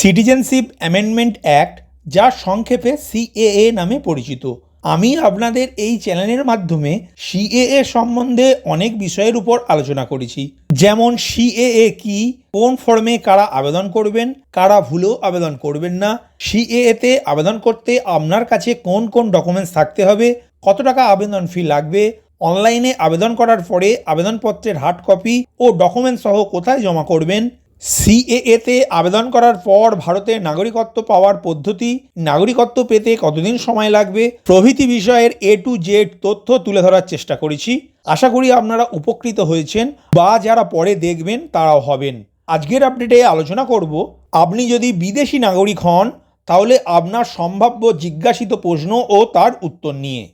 Citizenship amendment act যা সংক্ষেপে CAA নামে পরিচিত। আমি আপনাদের এই চ্যানেলের মাধ্যমে সিএএ সম্বন্ধে অনেক বিষয়ের উপর আলোচনা করেছি। যেমন সিএএ কি, কোন ফর্মে কারা আবেদন করবেন, কারা ভুলেও আবেদন করবেন না সিএএ তে আবেদন করতে আপনার কাছে কোন কোন ডকুমেন্টস থাকতে হবে, কত টাকা আবেদন ফি লাগবে, অনলাইনে আবেদন করার পরে আবেদনপত্রের হার্ড কপি ও ডকুমেন্ট সহ কোথায় জমা করবেন সিএএ তে আবেদন করার পর ভারতে নাগরিকত্ব পাওয়ার পদ্ধতি, নাগরিকত্ব পেতে কতদিন সময় লাগবে, প্রভৃতি বিষয়ের এ টু জেড তথ্য তুলে ধরার চেষ্টা করেছি। আশা করি আপনারা উপকৃত হয়েছেন বা যারা পরে দেখবেন তারাও হবেন। আজকের আপডেটে আলোচনা করব, আপনি যদি বিদেশি নাগরিক হন, তাহলে আপনার সম্ভাব্য জিজ্ঞাসিত প্রশ্ন ও তার উত্তর নিয়ে।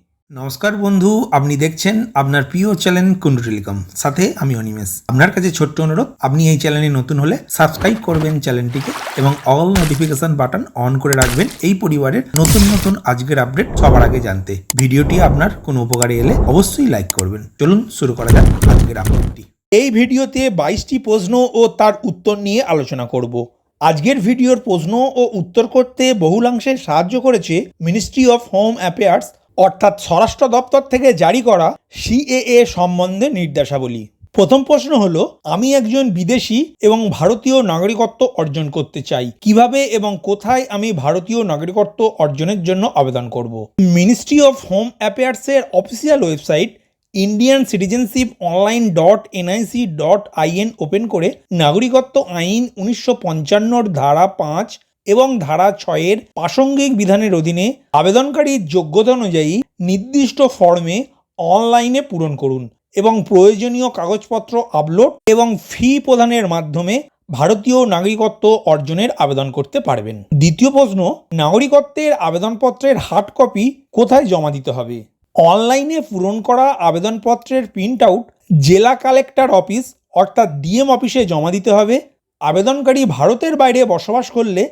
নমস্কার বন্ধু, আপনি দেখছেন আপনার প্রিয় চ্যানেল কুন্ডু টেলিকম। সাথে আমি অনিমেষ। আপনার কাছে ছোট্ট অনুরোধ, আপনি এই চ্যানেলে নতুন হলে সাবস্ক্রাইব করবেন চ্যানেলটিকে এবং অল নোটিফিকেশন বাটন অন করে রাখবেন এই পরিবারের নতুন নতুন আজকের আপডেট সবার আগে জানতে। ভিডিওটি আপনার কোনো উপকারে এলে অবশ্যই লাইক করবেন। চলুন শুরু করা যাক আজকের আপডেটটি। এই ভিডিওতে বাইশটি প্রশ্ন ও তার উত্তর নিয়ে আলোচনা করব। আজকের ভিডিওর প্রশ্ন ও উত্তর করতে বহুলাংশে সাহায্য করেছে মিনিস্ট্রি অফ হোম অ্যাফেয়ার্স অর্থাৎ স্বরাষ্ট্র দপ্তর থেকে জারি করা সিএএ সম্বন্ধে নির্দেশাবলী। প্রথম প্রশ্ন হলো, আমি একজন বিদেশি এবং ভারতীয় নাগরিকত্ব অর্জন করতে চাই। কীভাবে এবং কোথায় আমি ভারতীয় নাগরিকত্ব অর্জনের জন্য আবেদন করব? Ministry of home অ্যাফেয়ার্সের official website Indian citizenship online dot NIC dot IN open করে নাগরিকত্ব আইন উনিশশো পঞ্চান্নর ধারা পাঁচ এবং ধারা ছয়ের প্রাসঙ্গিক বিধানের অধীনে আবেদনকারীর যোগ্যতা অনুযায়ী নির্দিষ্ট ফর্মে অনলাইনে পূরণ করুন এবং প্রয়োজনীয় কাগজপত্র আপলোড এবং ফি প্রদানের মাধ্যমে ভারতীয় নাগরিকত্ব অর্জনের আবেদন করতে পারবেন। দ্বিতীয় প্রশ্ন, নাগরিকত্বের আবেদনপত্রের হার্ড কপি কোথায় জমা দিতে হবে? অনলাইনে পূরণ করা আবেদনপত্রের প্রিন্ট আউট জেলা কালেক্টর অফিস অর্থাৎ ডিএম অফিসে জমা দিতে হবে। আবেদনকারী ভারতের বাইরে বসবাস করলে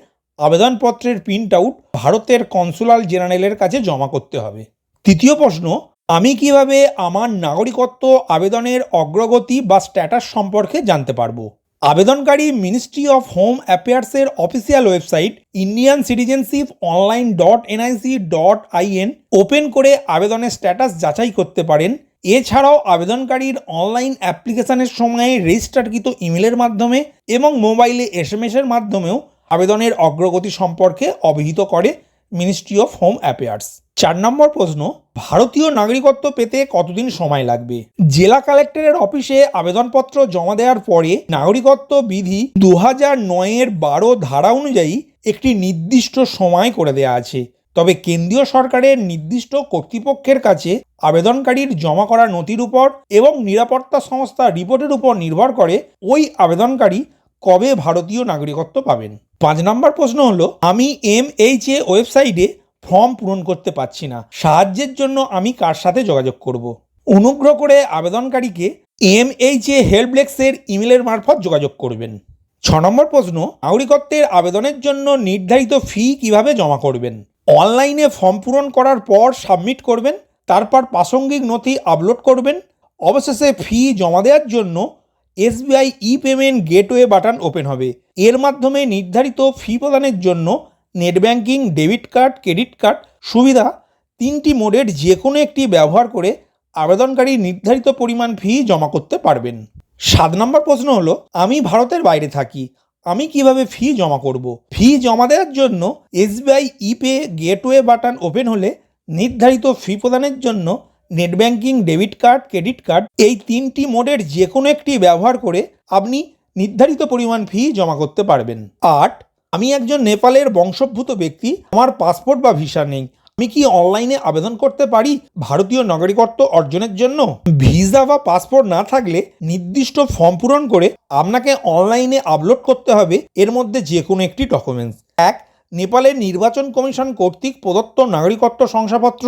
আবেদনপত্রের প্রিন্ট আউট ভারতের কনসুলাল জেনারেলের কাছে জমা করতে হবে। তৃতীয় প্রশ্ন, আমি কীভাবে আমার নাগরিকত্ব আবেদনের অগ্রগতি বা স্ট্যাটাস সম্পর্কে জানতে পারব? আবেদনকারী ministry of home অ্যাফেয়ার্সের official website Indian citizenship online dot NIC dot IN open করে আবেদনের স্ট্যাটাস যাচাই করতে পারেন। এছাড়াও আবেদনকারীর অনলাইন অ্যাপ্লিকেশনের সময়ে রেজিস্টারকৃত ইমেলের মাধ্যমে এবং মোবাইলে এস এম এর মাধ্যমেও আবেদনের অগ্রগতি সম্পর্কে অবহিত করে মিনিস্ট্রি অফ হোম অ্যাফেয়ার্স চার নম্বর প্রশ্ন, ভারতীয় নাগরিকত্ব পেতে কতদিন সময় লাগবে? জেলা কালেক্টরের অফিসে আবেদনপত্র জমা দেওয়ার পরে নাগরিকত্ব বিধি দু হাজার নয়ের বারো ধারা অনুযায়ী একটি নির্দিষ্ট সময় করে দেওয়া আছে। তবে কেন্দ্রীয় সরকারের নির্দিষ্ট কর্তৃপক্ষের কাছে আবেদনকারীর জমা করা নথির উপর এবং নিরাপত্তা সংস্থার রিপোর্টের উপর নির্ভর করে ওই আবেদনকারী কবে ভারতীয় নাগরিকত্ব পাবেন? পাঁচ নম্বর প্রশ্ন হলো, আমি এম এইচ এ ওয়েবসাইটে ফর্ম পূরণ করতে পারছি না। সাহায্যের জন্য আমি কার সাথে যোগাযোগ করব? অনুগ্রহ করে আবেদনকারীকে এম এইচ এ হেল্পডেস্কের ইমেলের মারফত যোগাযোগ করবেন। ছ নম্বর প্রশ্ন, নাগরিকত্বের আবেদনের জন্য নির্ধারিত ফি কীভাবে জমা করবেন? অনলাইনে ফর্ম পূরণ করার পর সাবমিট করবেন, তারপর প্রাসঙ্গিক নথি আপলোড করবেন, অবশেষে ফি জমা দেওয়ার জন্য SBI e payment gateway button open হবে। এর মাধ্যমে নির্ধারিত ফি প্রদানের জন্য net banking, debit card, credit card সুবিধা তিনটি মোডের যে কোনো একটি ব্যবহার করে আবেদনকারী নির্ধারিত পরিমাণ ফি জমা করতে পারবেন। সাত নম্বর প্রশ্ন হলো, আমি ভারতের বাইরে থাকি, আমি কীভাবে ফি জমা করব? ফি জমা দেওয়ার জন্য SBI e pay gateway button open হলে নির্ধারিত ফি প্রদানের জন্য net banking debit card credit card এই তিনটি মোডের যে কোনো একটি ব্যবহার করে আপনি নির্ধারিত পরিমাণ ফি জমা করতে পারবেন। আট, আমি একজন নেপালের বংশোদ্ভূত ব্যক্তি, আমার পাসপোর্ট বা ভিসা নেই। আমি কি অনলাইনে আবেদন করতে পারি ভারতীয় নাগরিকত্ব অর্জনের জন্য? ভিসা বা পাসপোর্ট না থাকলে নির্দিষ্ট ফর্ম পূরণ করে আপনাকে অনলাইনে আপলোড করতে হবে, এর মধ্যে যে কোনো একটি ডকুমেন্টস এক, নেপালের নির্বাচন কমিশন কর্তৃক প্রদত্ত নাগরিকত্ব শংসাপত্র।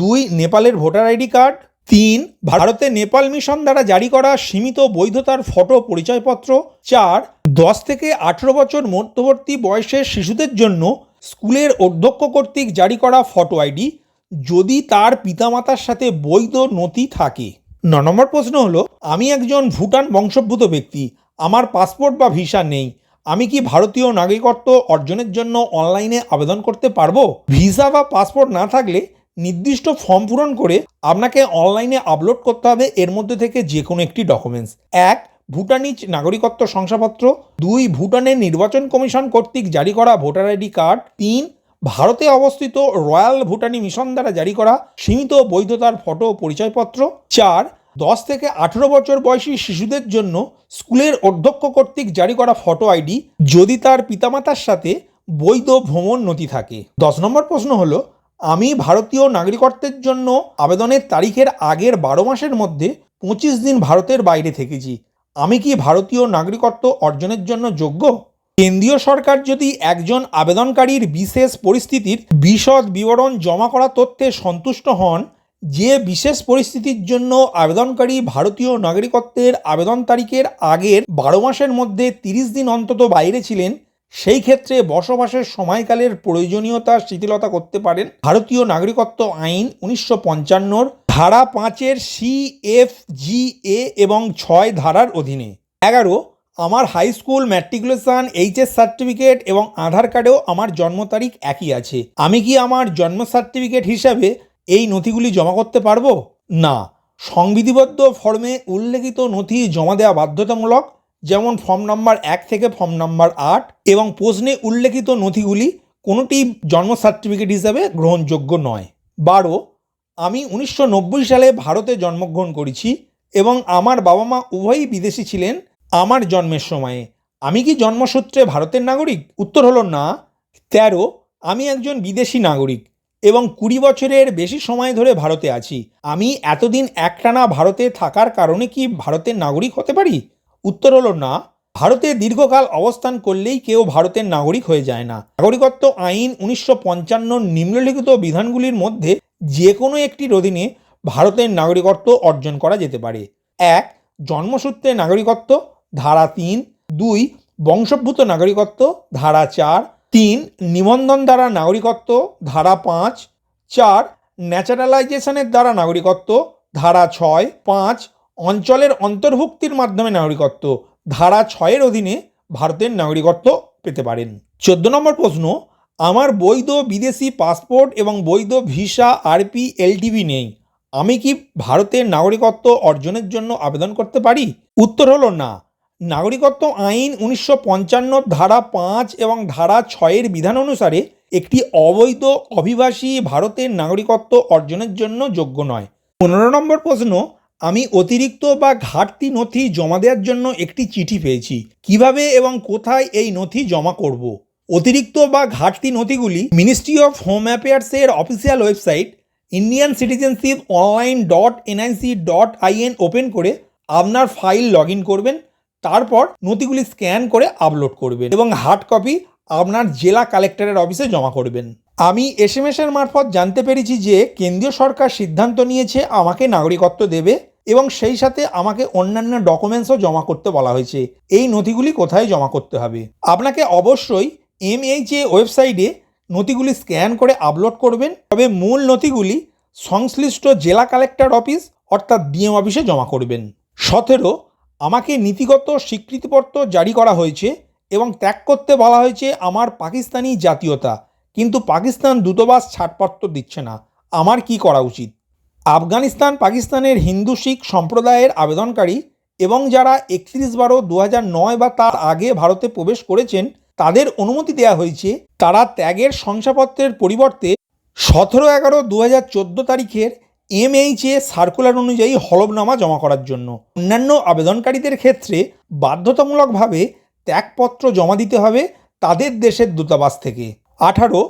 দুই, নেপালের ভোটার আইডি কার্ড। তিন, ভারতে নেপাল মিশন দ্বারা জারি করা সীমিত বৈধতার ফটো পরিচয়পত্র। চার, দশ থেকে আঠেরো বছর মধ্যবর্তী বয়সের শিশুদের জন্য স্কুলের অধ্যক্ষ কর্তৃক জারি করা ফটো আইডি। যদি তার পিতামাতার সাথে বৈধ নথি থাকে। ন নম্বর প্রশ্ন হলো, আমি একজন ভুটান বংশোদ্ভূত ব্যক্তি। আমার পাসপোর্ট বা ভিসা নেই। আমি কি ভারতীয় নাগরিকত্ব অর্জনের জন্য অনলাইনে আবেদন করতে পারব? ভিসা বা পাসপোর্ট না থাকলে নির্দিষ্ট ফর্ম পূরণ করে আপনাকে অনলাইনে আপলোড করতে হবে এর মধ্যে থেকে যে কোনো একটি ডকুমেন্টস এক, ভুটানিজ নাগরিকত্ব শংসাপত্র। দুই ভুটানের নির্বাচন কমিশন কর্তৃক জারি করা ভোটার আইডি কার্ড। তিন, ভারতে অবস্থিত রয়্যাল ভুটানি মিশন দ্বারা জারি করা সীমিত বৈধতার ফটো পরিচয়পত্র। চার, দশ থেকে আঠেরো বছর বয়সী শিশুদের জন্য স্কুলের অধ্যক্ষ কর্তৃক জারি করা ফটো আইডি যদি তার পিতামাতার সাথে বৈধ ভ্রমণ নথি থাকে। দশ নম্বর প্রশ্ন হলো আমি ভারতীয় নাগরিকত্বের জন্য আবেদনের তারিখের আগের বারো মাসের মধ্যে পঁচিশ দিন ভারতের বাইরে থেকেছি। আমি কি ভারতীয় নাগরিকত্ব অর্জনের জন্য যোগ্য? কেন্দ্রীয় সরকার যদি একজন আবেদনকারীর বিশেষ পরিস্থিতির বিশদ বিবরণ জমা করা তথ্যে সন্তুষ্ট হন, যে বিশেষ পরিস্থিতির জন্য আবেদনকারী ভারতীয় নাগরিকত্বের আবেদন তারিখের আগের বারো মাসের মধ্যে তিরিশ দিন অন্তত বাইরে ছিলেন সেই ক্ষেত্রে বসবাসের সময়কালের প্রয়োজনীয়তা শিথিলতা করতে পারেন ভারতীয় নাগরিকত্ব আইন উনিশশো পঞ্চান্নর ধারা পাঁচের সি এফ জি এ এবং ছয় ধারার অধীনে। এগারো, আমার high school matriculation, HS certificate এবং আধার কার্ডেও আমার জন্ম তারিখ একই আছে। আমি কি আমার জন্ম সার্টিফিকেট হিসাবে এই নথিগুলি জমা করতে পারব? না। সংবিধিবদ্ধ ফর্মে উল্লেখিত নথি জমা দেওয়া বাধ্যতামূলক। যেমন ফর্ম নাম্বার এক থেকে ফর্ম নাম্বার আট এবং প্রশ্নে উল্লেখিত নথিগুলি কোনোটি জন্ম সার্টিফিকেট হিসাবে গ্রহণযোগ্য নয়। বারো, আমি উনিশশো নব্বই সালে ভারতে জন্মগ্রহণ করেছি এবং আমার বাবা মা উভয়ই বিদেশি ছিলেন আমার জন্মের সময়ে। আমি কি জন্মসূত্রে ভারতের নাগরিক? উত্তর হলো না। তেরো, আমি একজন বিদেশি নাগরিক এবং কুড়ি বছরের বেশি সময় ধরে ভারতে আছি। আমি এতদিন একটানা ভারতে থাকার কারণে কি ভারতের নাগরিক হতে পারি? উত্তর হলো না, ভারতে দীর্ঘকাল অবস্থান করলেই কেউ ভারতের নাগরিক হয়ে যায় না। নাগরিকত্ব আইন উনিশশো পঞ্চান্ন নিম্নলিখিত বিধানগুলির মধ্যে যে কোনো একটির অধীনে ভারতের নাগরিকত্ব অর্জন করা যেতে পারে। এক, জন্মসূত্রে নাগরিকত্ব। ধারা তিন। দুই বংশভূত নাগরিকত্ব। ধারা চার। তিন, নিবন্ধন দ্বারা নাগরিকত্ব। ধারা পাঁচ। চার, ন্যাচারালাইজেশনের দ্বারা নাগরিকত্ব। ধারা ছয়, পাঁচ অঞ্চলের অন্তর্ভুক্তির মাধ্যমে নাগরিকত্ব, ধারা ছয়ের অধীনে ভারতের নাগরিকত্ব পেতে পারেন। চোদ্দ নম্বর প্রশ্ন, আমার বৈধ বিদেশি পাসপোর্ট এবং বৈধ ভিসা, আরপি, এলটিভি নেই। আমি কি ভারতের নাগরিকত্ব অর্জনের জন্য আবেদন করতে পারি? উত্তর হলো না। নাগরিকত্ব আইন উনিশশো পঞ্চান্ন, ধারা পাঁচ এবং ধারা ছয়ের বিধান অনুসারে একটি অবৈধ অভিবাসী ভারতের নাগরিকত্ব অর্জনের জন্য যোগ্য নয়। পনেরো নম্বর প্রশ্ন আমি অতিরিক্ত বা ঘাটতি নথি জমা দেওয়ার জন্য একটি চিঠি পেয়েছি। কীভাবে এবং কোথায় এই নথি জমা করব? অতিরিক্ত বা ঘাটতি নথিগুলি ministry of home অ্যাফেয়ার্সের official website Indian citizenship online dot NIC dot IN open করে আপনার ফাইল লগ করবেন, তারপর নথিগুলি স্ক্যান করে আপলোড করবেন এবং হার্ড কপি আপনার জেলা কালেক্টরের অফিসে জমা করবেন। আমি এস এম এর মারফত জানতে পেরেছি যে কেন্দ্রীয় সরকার সিদ্ধান্ত নিয়েছে আমাকে নাগরিকত্ব দেবে। এবং সেই সাথে আমাকে অন্যান্য ডকুমেন্টসও জমা করতে বলা হয়েছে। এই নথিগুলি কোথায় জমা করতে হবে? আপনাকে অবশ্যই এমএইচএ ওয়েবসাইটে নথিগুলি স্ক্যান করে আপলোড করবেন। তবে মূল নথিগুলি সংশ্লিষ্ট জেলা কালেক্টর অফিস অর্থাৎ ডিএম অফিসে জমা করবেন। সতেরো, আমাকে নীতিগত স্বীকৃতিপত্র জারি করা হয়েছে এবং ত্যাগ করতে বলা হয়েছে আমার পাকিস্তানি জাতীয়তা। কিন্তু পাকিস্তান দূতাবাস ছাড়পত্র দিচ্ছে না। আমার কি করা উচিত? আফগানিস্তান, পাকিস্তানের হিন্দু, শিখ সম্প্রদায়ের আবেদনকারী এবং যারা একত্রিশ বারো দু নয় বা তার আগে ভারতে প্রবেশ করেছেন, তাদের অনুমতি দেওয়া হয়েছে তারা ত্যাগের শংসাপত্রের পরিবর্তে সতেরো এগারো দু হাজার চোদ্দ তারিখের এমএইচএ সার্কুলার অনুযায়ী হলফনামা জমা করার জন্য। অন্যান্য আবেদনকারীদের ক্ষেত্রে বাধ্যতামূলকভাবে ত্যাগপত্র জমা দিতে হবে তাদের দেশের দূতাবাস থেকে। আঠারো,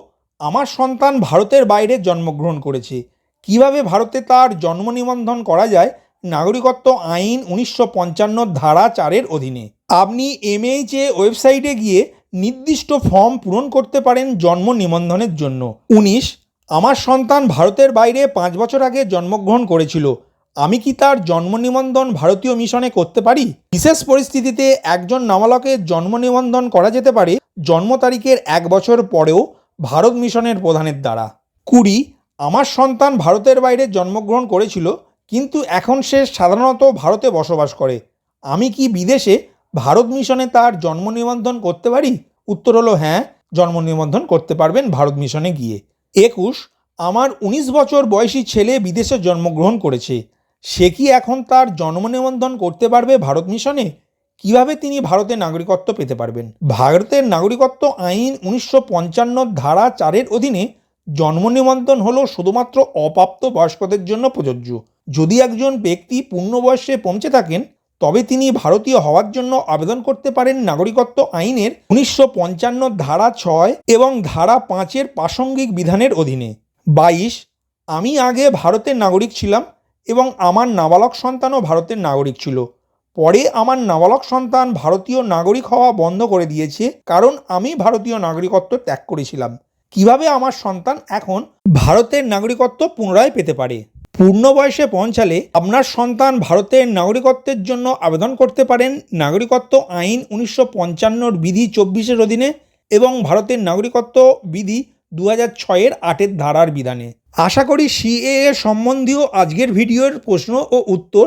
আমার সন্তান ভারতের বাইরে জন্মগ্রহণ করেছে। কীভাবে ভারতে তার জন্ম নিবন্ধন করা যায়? নাগরিকত্ব আইন উনিশশো পঞ্চান্ন ধারা চারের অধীনে। আপনি এমএইচএ ওয়েবসাইটে গিয়ে নির্দিষ্ট ফর্ম পূরণ করতে পারেন জন্ম নিবন্ধনের জন্য। উনিশ, আমার সন্তান ভারতের বাইরে পাঁচ বছর আগে জন্মগ্রহণ করেছিল। আমি কি তার জন্ম নিবন্ধন ভারতীয় মিশনে করতে পারি? বিশেষ পরিস্থিতিতে একজন নাবালকের জন্ম নিবন্ধন করা যেতে পারে জন্ম তারিখের এক বছর পরেও ভারত মিশনের প্রধানের দ্বারা। কুড়ি আমার সন্তান ভারতের বাইরে জন্মগ্রহণ করেছিল, কিন্তু এখন সে সাধারণত ভারতে বসবাস করে। আমি কি বিদেশে ভারত মিশনে তার জন্ম নিবন্ধন করতে পারি? উত্তর হলো হ্যাঁ জন্ম নিবন্ধন করতে পারবেন ভারত মিশনে গিয়ে। একুশ, আমার উনিশ বছর বয়সী ছেলে বিদেশে জন্মগ্রহণ করেছে। সে কি এখন তার জন্ম নিবন্ধন করতে পারবে ভারত মিশনে? কীভাবে তিনি ভারতের নাগরিকত্ব পেতে পারবেন? ভারতের নাগরিকত্ব আইন উনিশশো পঞ্চান্ন ধারা চারের অধীনে জন্ম নিবন্ধন হল শুধুমাত্র অপ্রাপ্ত বয়স্কদের জন্য প্রযোজ্য। যদি একজন ব্যক্তি পূর্ণ বয়সে পৌঁছে থাকেন, তবে তিনি ভারতীয় হওয়ার জন্য আবেদন করতে পারেন নাগরিকত্ব আইনের উনিশশো পঞ্চান্ন ধারা ছয় এবং ধারা পাঁচের প্রাসঙ্গিক বিধানের অধীনে। বাইশ, আমি আগে ভারতের নাগরিক ছিলাম এবং আমার নাবালক সন্তানও ভারতের নাগরিক ছিল। পরে আমার নাবালক সন্তান ভারতীয় নাগরিক হওয়া বন্ধ করে দিয়েছে, কারণ আমি ভারতীয় নাগরিকত্ব ত্যাগ করেছিলাম। কীভাবে আমার সন্তান এখন ভারতের নাগরিকত্ব পুনরায় পেতে পারে? পূর্ণ বয়সে পৌঁছালে আপনার সন্তান ভারতের নাগরিকত্বের জন্য আবেদন করতে পারেন নাগরিকত্ব আইন উনিশশো পঞ্চান্নর বিধি চব্বিশের অধীনে এবং ভারতের নাগরিকত্ব বিধি দু হাজার ছয়ের আটের ধারার বিধানে। আশা করি সিএএ সম্বন্ধীয় আজকের ভিডিওর প্রশ্ন ও উত্তর